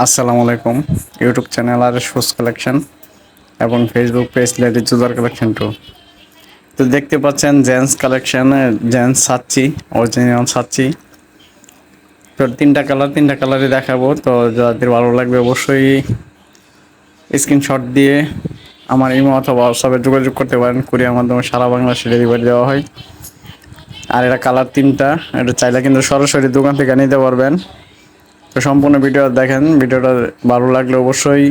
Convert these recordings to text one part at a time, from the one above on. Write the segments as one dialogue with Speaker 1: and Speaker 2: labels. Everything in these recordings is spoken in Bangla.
Speaker 1: আসসালামু আলাইকুম। ইউটিউব চ্যানেল আর শুজ কালেকশন এবং Facebook page lady chooser collection two তো দেখতে পাচ্ছেন জেন্টস কালেকশন জেন্টস সাচ্ছি অরিজিনাল সাচ্ছি তো তিনটা কালার তিনটা কালারই দেখাবো। তো যাদের ভালো লাগবে অবশ্যই স্ক্রিনশট দিয়ে আমার ইমো অথবা হোয়াটসঅ্যাপে যোগাযোগ করতে পারেন। কুরিয়ার মাধ্যমে সারা বাংলাদেশে ডেলিভারি দেওয়া হয়। আর এটা কালার তিনটা, এটা চাইলে কিন্তু সরাসরি দোকান থেকে নিতে পারবেন। তো সম্পূর্ণ ভিডিও দেখেন, ভিডিওটা ভালো লাগলে অবশ্যই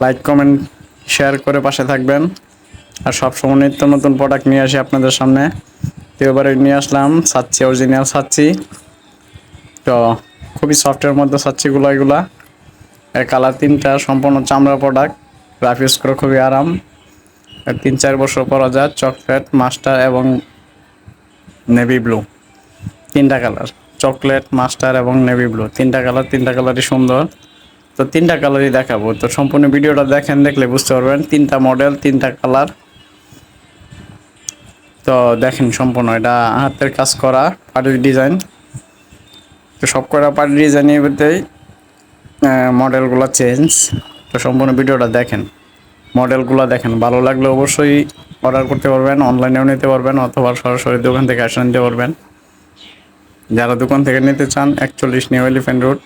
Speaker 1: লাইক কমেন্ট শেয়ার করে পাশে থাকবেন। আর সবসময় নিত্য নতুন প্রোডাক্ট নিয়ে আসি আপনাদের সামনে। তো এবারে নিয়ে আসলাম সাচ্ছি অরিজিনাল সাচ্ছি তো খুবই সফটের মধ্যে সাচ্ছিগুলো এগুলা। এর কালার তিনটা, সম্পূর্ণ চামড়া প্রোডাক্ট রাফ ইউজ করে খুবই আরাম। তিন চার বছর পরা যায় চকলেট মাস্টার এবং নেভি ব্লু তিনটা কালার চকলেট, মাস্টার এবং নেভি ব্লু। তিনটা কালার, তিনটা কালারই সুন্দর। তো তিনটা কালারই দেখাবো। তো সম্পূর্ণ ভিডিওটা দেখেন, দেখলে বুঝতে পারবেন। তিনটা মডেল তিনটা কালার তো দেখেন সম্পূর্ণ এটা হাতের কাজ করা পাটির ডিজাইন তো সব কটা পাটির ডিজাইনের ভিতরেই মডেলগুলো চেঞ্জ তো সম্পূর্ণ ভিডিওটা দেখেন। মডেলগুলো দেখেন। ভালো লাগলে অবশ্যই অর্ডার করতে পারবেন অনলাইনেও নিতে পারবেন, অথবা সরাসরি দোকান থেকে আসে নিতে পারবেন। যারা দোকান থেকে নিতে চান, একচল্লিশ নিউ এলিফেন্ট রোড,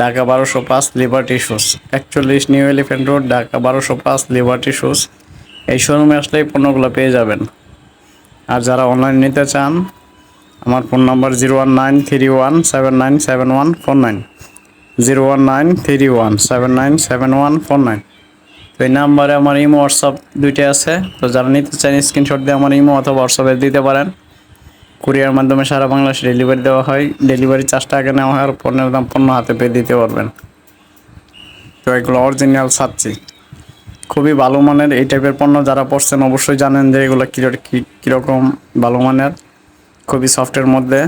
Speaker 1: ঢাকা বারোশো পাঁচ লিবার্টি শুজ একচল্লিশ নিউ এলিফেন্ট রোড, ঢাকা বারোশো পাঁচ লিবার্টি শুজ এই শোরুমে আসলেই পণ্যগুলো পেয়ে যাবেন। আর যারা অনলাইন নিতে চান, আমার phone number zero one nine three one seven nine seven one four nine. Zero one nine three one seven nine seven one four nine. তো এই নাম্বারে আমার ইমো, হোয়াটসঅ্যাপ দুইটাই আছে। তো যারা নিতে চান, স্ক্রিনশট দিয়ে আমার ইমো অথবা হোয়াটসঅ্যাপে দিতে পারেন। কুরিয়ার মাধ্যমে সারা বাংলাদেশে ডেলিভারি দেওয়া হয়। ডেলিভারি চার্জ টাকা নেওয়া হয় আর পণ্যের দাম পণ্য হাতে পেয়ে দিতে পারবেন। তো এগুলো অরিজিনাল ছাড়ছি খুবই ভালো মানের এই টাইপের পণ্য যারা পড়ছেন অবশ্যই জানেন যে এগুলো কী কীরকম ভালো মানের। খুবই সফটের মধ্যে।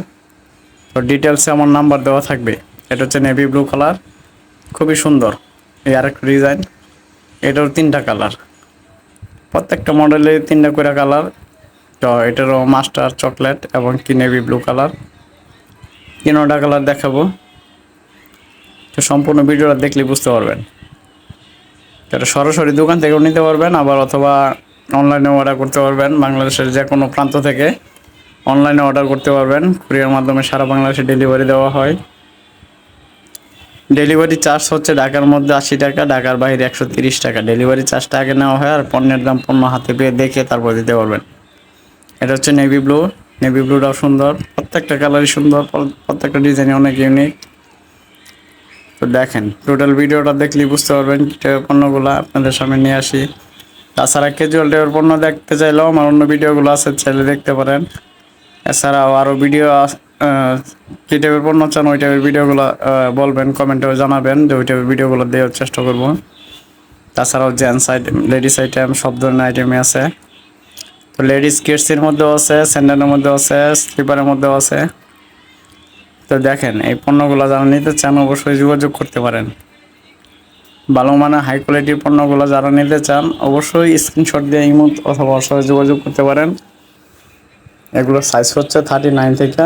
Speaker 1: তো ডিটেলসে আমার নাম্বার দেওয়া থাকবে। এটা হচ্ছে নেভি ব্লু কালার খুবই সুন্দর। এই আরেকটা ডিজাইন এটার তিনটা কালার প্রত্যেকটা মডেলে তিনটা করে কালার তো এটারও মাস্টার চকলেট এবং কি নেভি ব্লু কালার। তিনটা কালার দেখাবো। তো সম্পূর্ণ ভিডিওটা দেখলে বুঝতে পারবেন। এটা সরাসরি দোকান থেকেও নিতে পারবেন, আবার অথবা অনলাইনে অর্ডার করতে পারবেন। বাংলাদেশের যে কোনো প্রান্ত থেকে অনলাইনে অর্ডার করতে পারবেন। কুরিয়ার মাধ্যমে সারা বাংলাদেশে ডেলিভারি দেওয়া হয়। ডেলিভারি চার্জ হচ্ছে ঢাকার মধ্যে আশি টাকা, ঢাকার বাইরে একশো তিরিশ টাকা। ডেলিভারি চার্জটা আগে নেওয়া হয় আর পণ্যের দাম পণ্য হাতে পেয়ে দেখে তারপর দিতে পারবেন। এটা হচ্ছে নেভি ব্লু নেভি ব্লুটাও সুন্দর, প্রত্যেকটা কালারই সুন্দর প্রত্যেকটা ডিজাইনই অনেক ইউনিক তো দেখেন টোটাল ভিডিওটা দেখলেই বুঝতে পারবেন পণ্যগুলো আপনাদের সামনে নিয়ে আসি। তাছাড়া ক্যাজুয়াল টাইপের পণ্য দেখতে চাইলেও আমার অন্য ভিডিওগুলো আছে, চাইলে দেখতে পারেন। এছাড়াও আরও ভিডিও কী টাইপের পণ্য চান, ওই টাইপের ভিডিওগুলো বলবেন, কমেন্টেও জানাবেন, যে ওই টাইপের ভিডিওগুলো দেওয়ার চেষ্টা করব। তাছাড়াও জেন্টস আইটেম লেডিস আইটেম সব ধরনের আইটেমই আছে। তো লেডিস কিডসের মধ্যেও আছে, স্যান্ডেলের মধ্যেও আছে, স্লিপারের মধ্যেও আছে। তো দেখেন, এই পণ্যগুলো যারা নিতে চান অবশ্যই যোগাযোগ করতে পারেন। ভালো মানে হাই কোয়ালিটির পণ্যগুলো যারা নিতে চান অবশ্যই স্ক্রিনশট দিয়ে ইমুত অথবা অবশ্যই যোগাযোগ করতে পারেন। এগুলোর সাইজ হচ্ছে থার্টি নাইন থেকে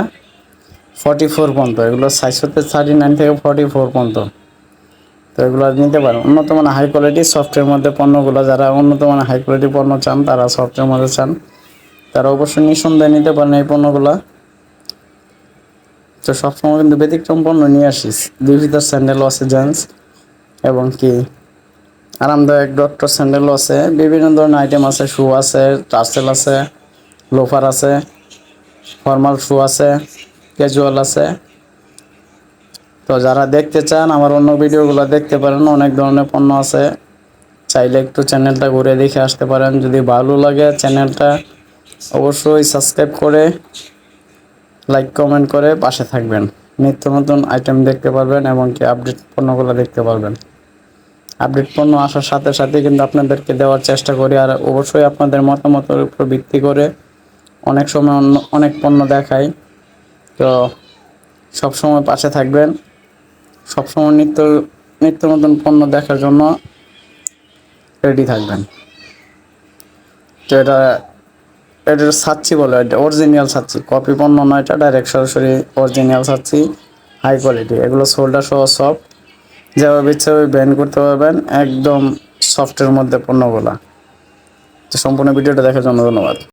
Speaker 1: ফর্টি ফোর পর্যন্ত। এগুলোর সাইজ হচ্ছে থার্টি নাইন থেকে ফর্টি ফোর পর্যন্ত। তো এগুলো নিতে পারেন উন্নত মানে হাই কোয়ালিটি সফটওয়্যার মধ্যে পণ্যগুলো, যারা উন্নত মানে হাই কোয়ালিটি পণ্য চান, তারা সফটওয়্যার মধ্যে চান। তারা অবশ্যই নিঃসন্দেহে নিতে পারেন এই পণ্যগুলো। তো সবসময় কিন্তু ব্যতিক্রম পণ্য নিয়ে আসিস দুই ভিতর স্যান্ডেলও আছে জেন্টস এবং কি আরামদায়ক ডক্টর স্যান্ডেলও আছে বিভিন্ন ধরনের আইটেম আছে। শু আছে টার্সেল আছে লোফার আছে ফর্মাল শু আছে ক্যাজুয়াল আছে। তো যারা দেখতে চান, আমার অন্য ভিডিওগুলো দেখতে পারেন, অনেক ধরনের পণ্য আছে। চাইলে একটু চ্যানেলটা ঘুরে দেখে আসতে পারেন, যদি ভালো লাগে চ্যানেলটা অবশ্যই সাবস্ক্রাইব করে, লাইক, কমেন্ট করে পাশে থাকবেন। নিত্য নতুন আইটেম দেখতে পারবেন এবং কি আপডেট পণ্যগুলো দেখতে পারবেন। আপডেট পণ্য আসার সাথে সাথে কিন্তু আপনাদেরকে দেওয়ার চেষ্টা করি, আর অবশ্যই আপনাদের মতামতের উপর ভিত্তি করে অনেক সময় অন্য অনেক পণ্য দেখাই। তো সবসময় পাশে থাকবেন। সবসময় নিত্য নিত্য নতুন পণ্য দেখার জন্য রেডি থাকবেন। তো এটা এটা ছাচ্ছি বলে, এটা অরিজিনাল ছাচ্ছি কপি পণ্য নয়, এটা ডাইরেক্ট সরাসরি অরিজিনাল ছাচ্ছি হাই কোয়ালিটি এগুলো শোল্ডার সহ সব যেভাবে ইচ্ছা ব্যান করতে পারবেন, একদম সফটের মধ্যে পণ্যগুলা। তো সম্পূর্ণ ভিডিওটা দেখার জন্য ধন্যবাদ।